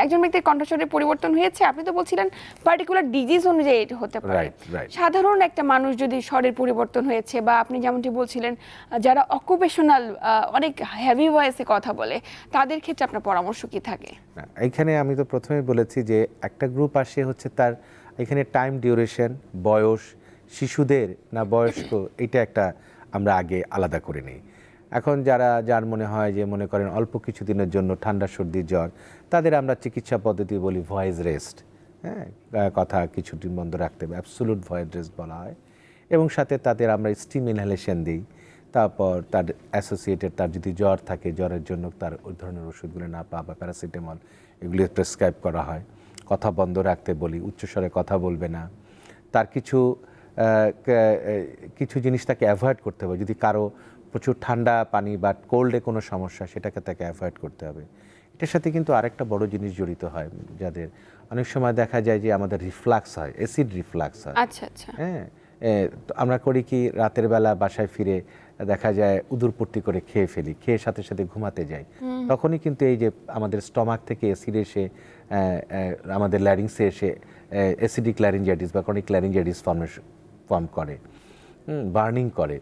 একজন ব্যক্তির কণ্ঠস্বরের পরিবর্তন হয়েছে আপনি তো বলছিলেন পার্টিকুলার ডিজিজ অনুযায়ী এটা হতে পারে. সাধারণ একটা মানুষ যদি স্বরের পরিবর্তন হয়েছে বা আপনি যেমনটি বলছিলেন যারা অকুপেশনাল অনেক হেভি ভয়েসে কথা বলে তাদের ক্ষেত্রে আপনার পরামর্শ কি থাকে? না, এইখানে আমি তো প্রথমে বলেছি যে একটা গ্রুপ আসে হচ্ছে তার এখানে টাইম ডিউরেশন বয়স শিশুদের না বয়স্ক এটা একটা আমরা আগে আলাদা করে নিই। এখন যারা, যার মনে হয় যে মনে করেন অল্প কিছু দিনের জন্য ঠান্ডা সর্দি জ্বর, তাদের আমরা চিকিৎসা পদ্ধতি বলি ভয়েস রেস্ট। হ্যাঁ কথা কিছুদিন বন্ধ রাখতে হবে অ্যাবসোলুট ভয়েস রেস্ট বলা হয়। এবং সাথে তাদের আমরা স্টিম ইনহেলেশন দিই। তারপর তার অ্যাসোসিয়েটেড তার যদি জ্বর থাকে, জ্বরের জন্য তার ওই ধরনের ওষুধগুলো না পাওয়া বা প্যারাসিটামল এগুলি প্রেসক্রাইব করা হয়। কথা বন্ধ রাখতে বলি, উচ্চস্বরে কথা বলবে না। তার কিছু কিছু জিনিস তাকে অ্যাভয়েড করতে হবে। যদি কারও প্রচুর ঠান্ডা পানি বা কোল্ডে কোনো সমস্যা সেটাকে তাকে অ্যাভয়েড করতে হবে। এটার সাথে কিন্তু আরেকটা বড় জিনিস জড়িত হয় যাদের। অনেক সময় দেখা যায় যে আমাদের রিফ্লাক্স হয় অ্যাসিড রিফ্লাক্স হয়। আচ্ছা আচ্ছা। হ্যাঁ আমরা করি কি রাতের বেলা বাসায় ফিরে দেখা যায় উদুরপট্টি করে খেয়ে ফেলি খেয়ে সাথে সাথে ঘুমাতে যাই। তখনই কিন্তু এই যে আমাদের স্টমাক থেকে অ্যাসিড এসে আমাদের ল্যারিংসে এসে অ্যাসিডিক ল্যারিঞ্জাইটিস বা ক্রনিক ল্যারিঞ্জাইটিস ফর্মেশন ফর্ম করে। বার্নিং করে।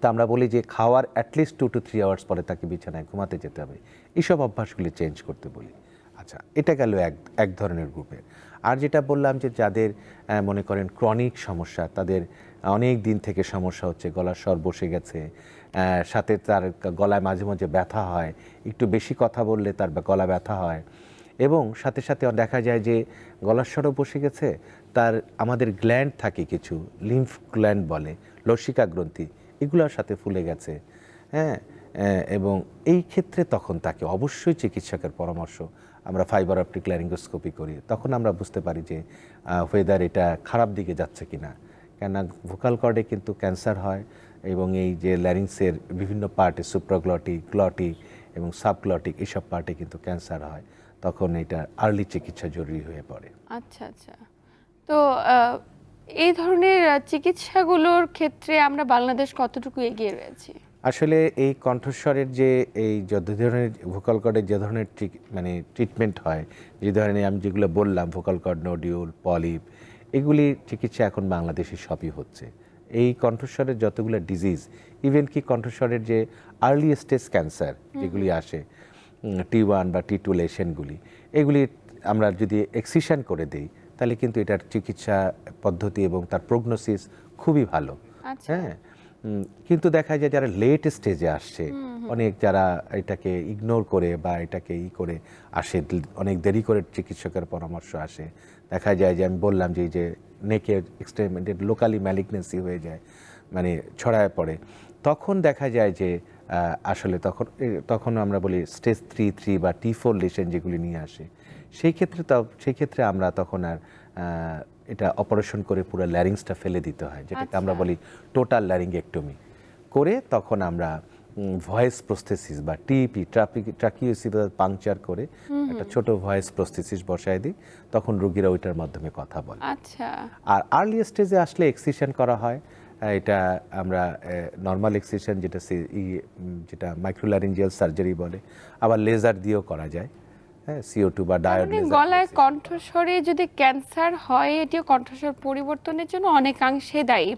তা আমরা বলি যে খাওয়ার at least two two three hours পরে তাকে বিছানায় ঘুমাতে যেতে হবে। এইসব অভ্যাসগুলি চেঞ্জ করতে বলি। আচ্ছা এটা গেল এক এক ধরনের গ্রুপের আর যেটা বললাম যে যাদের মনে করেন ক্রনিক সমস্যা, তাদের অনেক দিন থেকে সমস্যা হচ্ছে, গলার স্বর বসে গেছে সাথে তার গলায় মাঝে মাঝে ব্যথা হয়, একটু বেশি কথা বললে তার গলা ব্যথা হয়। এবং সাথে সাথে দেখা যায় যে গলার স্বরও বসে গেছে, তার আমাদের গ্ল্যান্ড থাকে কিছু লিম্ফ গ্ল্যান্ড বলে লসিকা গ্রন্থি এগুলোর সাথে ফুলে গেছে। হ্যাঁ এবং এই ক্ষেত্রে তখন তাকে অবশ্যই চিকিৎসকের পরামর্শ আমরা ফাইবার অপটিক ল্যারিঙ্গোস্কোপি করি। তখন আমরা বুঝতে পারি যে ওয়েদার এটা খারাপ দিকে যাচ্ছে কিনা। কেননা ভোকাল কর্ডে কিন্তু ক্যান্সার হয় এবং এই যে ল্যারিংসের বিভিন্ন পার্টে সুপ্রাগ্লটিক গ্লটিক এবং সাবগ্লটিক এইসব পার্টে কিন্তু ক্যান্সার হয়। তখন এটা আর্লি চিকিৎসা জরুরি হয়ে পড়ে। আচ্ছা আচ্ছা। তো এই ধরনের চিকিৎসাগুলোর ক্ষেত্রে আমরা বাংলাদেশ কতটুকু এগিয়ে রয়েছি? আসলে এই কণ্ঠস্বরের যে এই যত ধরনের ভোকাল কর্ডের যে ধরনের মানে ট্রিটমেন্ট হয় যে ধরনের আমি যেগুলো বললাম ভোকাল কর্ড নোডিউল পলিপ এগুলি চিকিৎসা এখন বাংলাদেশে সবই হচ্ছে। এই কণ্ঠস্বরের যতগুলো ডিজিজ ইভেন কি কণ্ঠস্বরের যে আর্লি স্টেজ ক্যান্সার যেগুলি আসে টি ওয়ান বা টি টু লেশনগুলি এগুলি আমরা যদি এক্সিশন করে দিই তাহলে কিন্তু এটার চিকিৎসা পদ্ধতি এবং তার প্রগনোসিস খুবই ভালো। আচ্ছা। হ্যাঁ? কিন্তু দেখা যায় যারা লেট স্টেজে আসছে অনেক যারা এটাকে ইগনোর করে বা এটাকে ই করে আসে অনেক দেরি করে চিকিৎসকের পরামর্শ আসে। দেখা যায় যে আমি বললাম যে এই যে নেকে এক্সটেরিমেন্টেড লোকালি ম্যালিগনেন্সি হয়ে যায় মানে ছড়ায় পড়ে তখন দেখা যায় যে আসলে তখন তখন আমরা বলি স্টেজ থ্রি থ্রি বা টি ফোর লেশন যেগুলি নিয়ে আসে। সেই ক্ষেত্রে তো সেই ক্ষেত্রে আমরা তখন আর এটা অপারেশন করে পুরো ল্যারিংসটা ফেলে দিতে হয় যেটাকে আমরা আচ্ছা। বলি টোটাল ল্যারিঙ্গেক্টমি করে তখন আমরা ভয়েস প্রস্থেসিস বা টিপি ট্রাফিক ট্রাকিওসি পাংচার করে একটা ছোট ভয়েস প্রস্থেসিস বসায় দিই তখন রুগীরা ওইটার মাধ্যমে কথা বলে। আচ্ছা। আর আর্লি স্টেজে আসলে এক্সিশন করা হয় এটা আমরা নর্মাল এক্সিশন যেটা যেটা মাইক্রোল্যারিঞ্জিয়াল সার্জারি বলে আবার লেজার দিয়েও করা যায়। হ্যাঁ সিও টু বা ডায়োড মানে গলায় কণ্ঠস্বরে যদি ক্যান্সার হয় এটিও কণ্ঠস্বর পরিবর্তনের জন্য অনেকাংশে দায়ী।